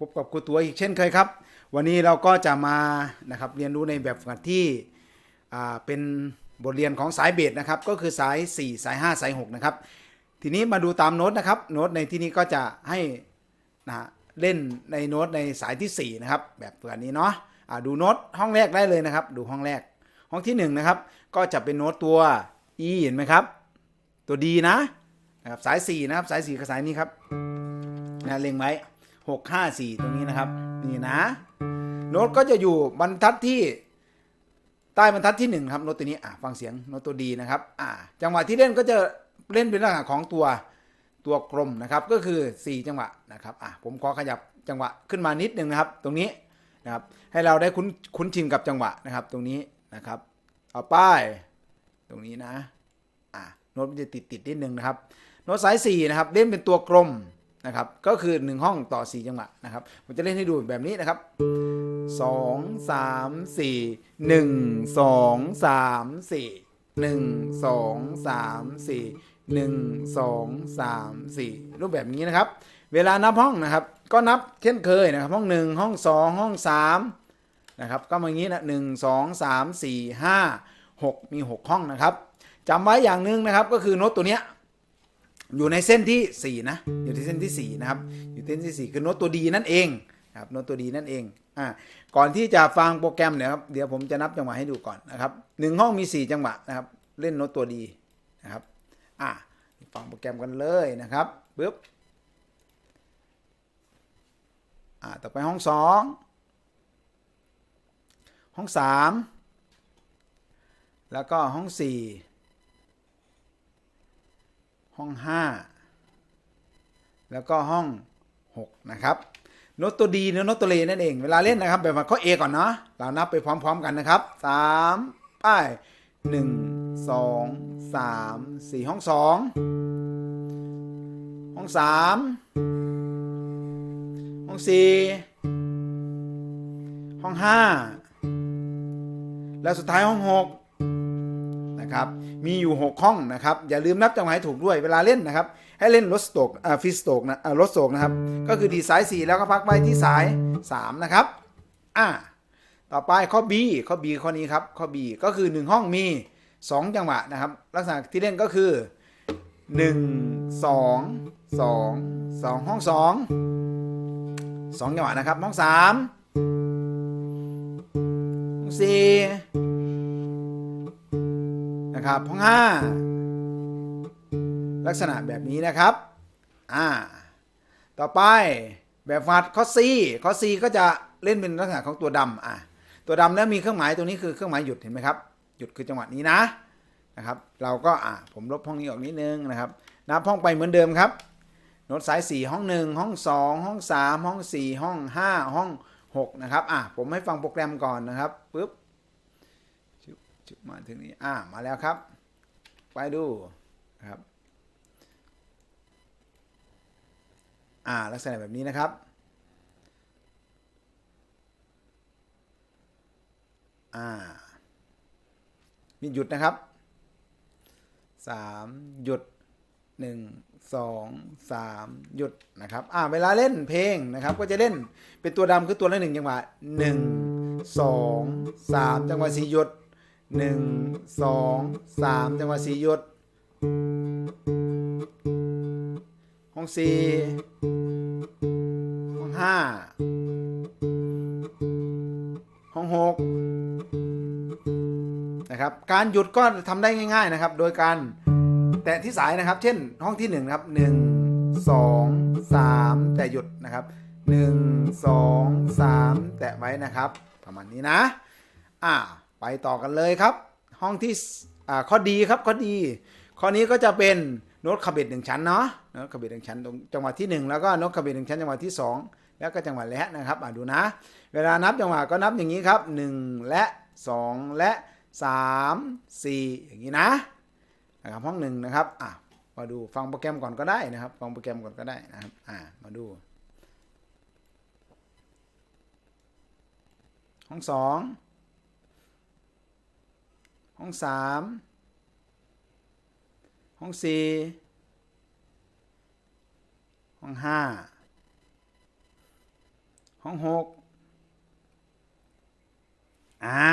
พบกับครูตัวอีกเช่นเคยครับ วันนี้เราก็จะมานะครับเรียนรู้ในแบบฝึกหัดที่เป็นบทเรียนของสายเบสนะครับ ก็คือสาย 4 สาย 5 สาย 6 นะครับ ทีนี้มาดูตามโน้ตนะครับ โน้ตในที่นี้ก็จะให้นะฮะเล่นในโน้ตในสายที่ 4 นะครับ แบบฝึกหัดนี้เนาะอ่าดูโน้ตห้องแรกได้เลยนะครับ ดูห้องแรก ห้องที่1นะครับ ก็จะเป็นโน้ตตัว E เห็นไหมครับ ตัว D นะนะครับสาย 4 นะครับ สาย 4 กับสายนี้ครับนะเล็งไว้ 6 5 4 ตรงนี้นะครับ นี่นะ โน้ตก็จะอยู่บรรทัดที่ใต้บรรทัดที่1ครับโน้ตตัวนี้อะฟังเสียงโน้ตตัวดีนะครับอ่าจังหวะที่เล่นก็จะเล่นเป็นลักษณะของตัวตัวกลมนะครับก็คือ 4 จังหวะนะครับอะผมขอขยับจังหวะขึ้นมานิดนึงนะครับ ตรงนี้นะครับให้เราได้คุ้นคุ้นชินกับจังหวะนะครับ ตรงนี้นะครับ เอาป้ายตรงนี้นะอะโน้ตมันจะติดติดนิดนึงนะครับ โน้ตสาย4นะครับเล่นเป็นตัวกลม นะครับ ก็คือ 1 ห้องต่อ 4 จังหวะนะครับ ผมจะเล่นให้ดูแบบนี้นะครับ 2 3 4 1 2 3 4 1 2 3 4 1 2 3 4 รูปแบบนี้นะครับ เวลานับห้องนะครับ ก็นับเช่นเคยนะครับ ห้อง 1 ห้อง 2 ห้อง 3 นะครับ ก็มาอย่างนี้นะ 1 2 3 4 5 6 มี 6 ห้องนะครับจำไว้อย่างหนึ่งนะครับ ก็คือโน้ตตัวเนี้ย อยู่ในเส้นที่ 4 นะ อยู่ที่เส้นที่ 4 นะครับ อยู่เส้นที่ 4 คือโน้ตตัวดีนั่นเองครับโน้ตตัวดีนั่นเองอ่าก่อนที่จะฟังโปรแกรมเนี่ยครับเดี๋ยวผมจะนับจังหวะให้ดูก่อนนะครับหนึ่งห้องมี 4 จังหวะนะครับ เล่นโน้ตตัวดีนะครับอ่าฟังโปรแกรมกันเลยนะครับปึ๊บอ่าต่อไปห้อง 2 ห้อง 3 แล้วก็ห้อง 4 ห้อง 5 แล้วก็ห้อง 6 นะครับโน้ตตัวดีหรือโน้ตตัวเลนั่นเอง เวลาเล่นนะครับแบบว่าข้อ A ก่อนเนาะเรานับไปพร้อมๆกันนะครับ3ป้าย1 2 3 4 ห้อง 2 ห้อง 3 ห้อง 4 ห้อง 5 แล้วสุดท้ายห้อง 6 นะครับ มีอยู่ 6 ห้องนะครับ อย่าลืมนับจังหวะให้ถูกด้วยเวลาเล่นนะครับ ให้เล่นรถสโตกอ่าฟิสโตกนะอ่ารถโศกนะครับ ก็คือดีสาย4แล้วก็พักไปที่สาย 3 นะครับ อ่า ต่อไปข้อ B ข้อ B ข้อนี้ครับ ข้อ B ก็คือ 1 ห้องมี 2 จังหวะนะครับ ลักษณะที่เล่นก็คือ 1 2 2 2 ห้อง 2 2 จังหวะนะครับ ห้อง 3 ห้อง 4 นะครับห้องห้าลักษณะแบบนี้นะครับอ่าต่อไปแบบฟัดข้อ C ข้อ C ก็จะเล่นเป็นลักษณะของตัวดำอะตัวดำแล้วมีเครื่องหมายตัวนี้คือเครื่องหมายหยุดเห็นไหมครับหยุดคือจังหวะนี้นะนะครับ เราก็อะผมลบห้องนี้ออกนิดนึงนะครับนับห้องไปเหมือนเดิมครับโน้ตสาย 4 ห้อง 1 ห้อง 2 ห้อง 3 ห้อง 4 ห้อง 5 ห้อง 6 นะครับอะผมให้ฟังโปรแกรมก่อนนะครับปึ๊บ มาถึงนี้ อ่า มาแล้วครับ ไปดูครับ อ่า ลักษณะแบบนี้นะครับ อ่า มีหยุดนะครับสามหยุดหนึ่งสองสามหยุดนะครับ อ่า เวลาเล่นเพลงนะครับ ก็จะเล่นเป็นตัวดำคือตัวละหนึ่งจังหวะหนึ่งสองสามจังหวะสี่หยุด หนึ่งสองสามจังหวะสี่หยุดห้องสี่ห้องห้าห้องหกนะครับการหยุดก็ทำได้ง่าย ๆนะครับ โดยการแตะที่สายนะครับ เช่นห้องที่หนึ่งนะครับหนึ่งสองสามแต่หยุดนะครับหนึ่งสองสามแตะไว้นะครับ ประมาณนี้นะอ่า ไปต่อกันเลยครับ ห้องที่ข้อดีครับข้อดี ข้อนี้ก็จะเป็นโน้ตคาเบตหนึ่งชั้นเนาะโน้ตคาเบตหนึ่งชั้นตรงจังหวะที่หนึ่งแล้วก็โน้ตคาเบตหนึ่งชั้นจังหวะที่สองแล้วก็จังหวะและนะครับอ่าดูนะ เวลานับจังหวะก็นับอย่างนี้ครับหนึ่งและสองและสามสี่อย่างนี้นะนะครับห้องหนึ่งนะครับอะมาดูฟังโปรแกรมก่อนก็ได้นะครับฟังโปรแกรมก่อนก็ได้นะครับอ่ามาดู ห้องสอง ห้องสามห้องสี่ห้องห้าห้องหกอ่า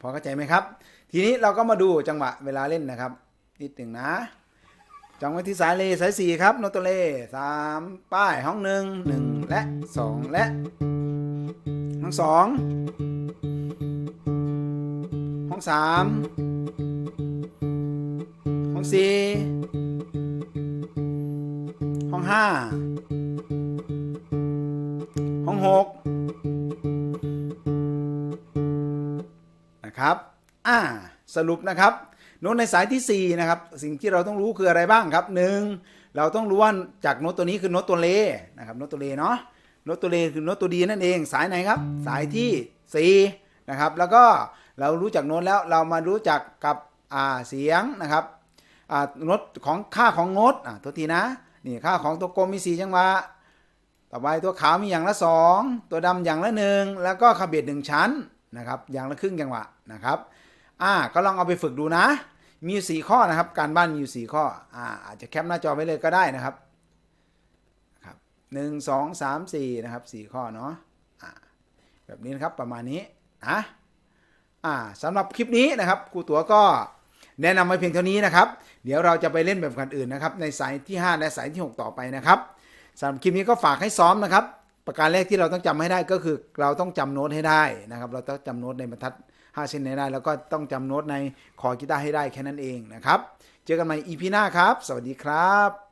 พอเข้าใจไหมครับ ทีนี้เราก็มาดูจังหวะเวลาเล่นนะครับ นิดหนึ่งนะ จังหวะที่สายเลสายสี่ครับโนโตเลสามป้ายห้องหนึ่งหนึ่งและสองและ ห้องสอง ห้องสามห้องสี่ห้องห้าห้องหกนะครับอ่าสรุปนะครับโน้ตในสายที่4นะครับสิ่งที่เราต้องรู้คืออะไรบ้างครับ 1. เราต้องรู้ว่าจากโน้ตตัวนี้คือโน้ตตัวเลนะครับโน้ตตัวเลเนาะโน้ตตัวเลคือโน้ตตัวดีนั่นเอง สายไหนครับ สายที่4นะครับแล้วก็ เรารู้จักโน้ตแล้วเรามารู้จักกับเสียงนะครับโน้ตของค่าของโน้ตตัวทีนะนี่ค่าของตัวกลมมี 4 จังหวะต่อไปตัวขาวมีอย่างละ 2 ตัวดำอย่างละหนึ่งแล้วก็คาเบียดหนึ่งชั้นนะครับอย่างละครึ่งจังหวะนะครับอ่าก็ลองเอาไปฝึกดูนะ มีอยู่สี่ข้อนะครับ การบ้านมีอยู่สี่ข้ออ่าอาจจะแคปหน้าจอไว้เลยก็ได้นะครับครับหนึ่งสองสามสี่นะครับสี่ข้อเนาะอ่าแบบนี้นะครับประมาณนี้นะ อ่าสำหรับคลิปนี้นะครับครูตัวก็แนะนำไว้เพียงเท่านี้นะครับ เดี๋ยวเราจะไปเล่นแบบกันอื่นนะครับ ในสายที่ 5 และสายที่ 6 ต่อไปนะครับสำหรับคลิปนี้ก็ฝากให้ซ้อมนะครับ ประการแรกที่เราต้องจำให้ได้ก็คือเราต้องจำโน้ตให้ได้นะครับ เราต้องจำโน้ตในบรรทัด5เส้นให้ได้ แล้วก็ต้องจำโน้ตในคอกีตาร์ให้ได้แค่นั้นเองนะครับ เจอกันใหม่ EP หน้าครับ สวัสดีครับ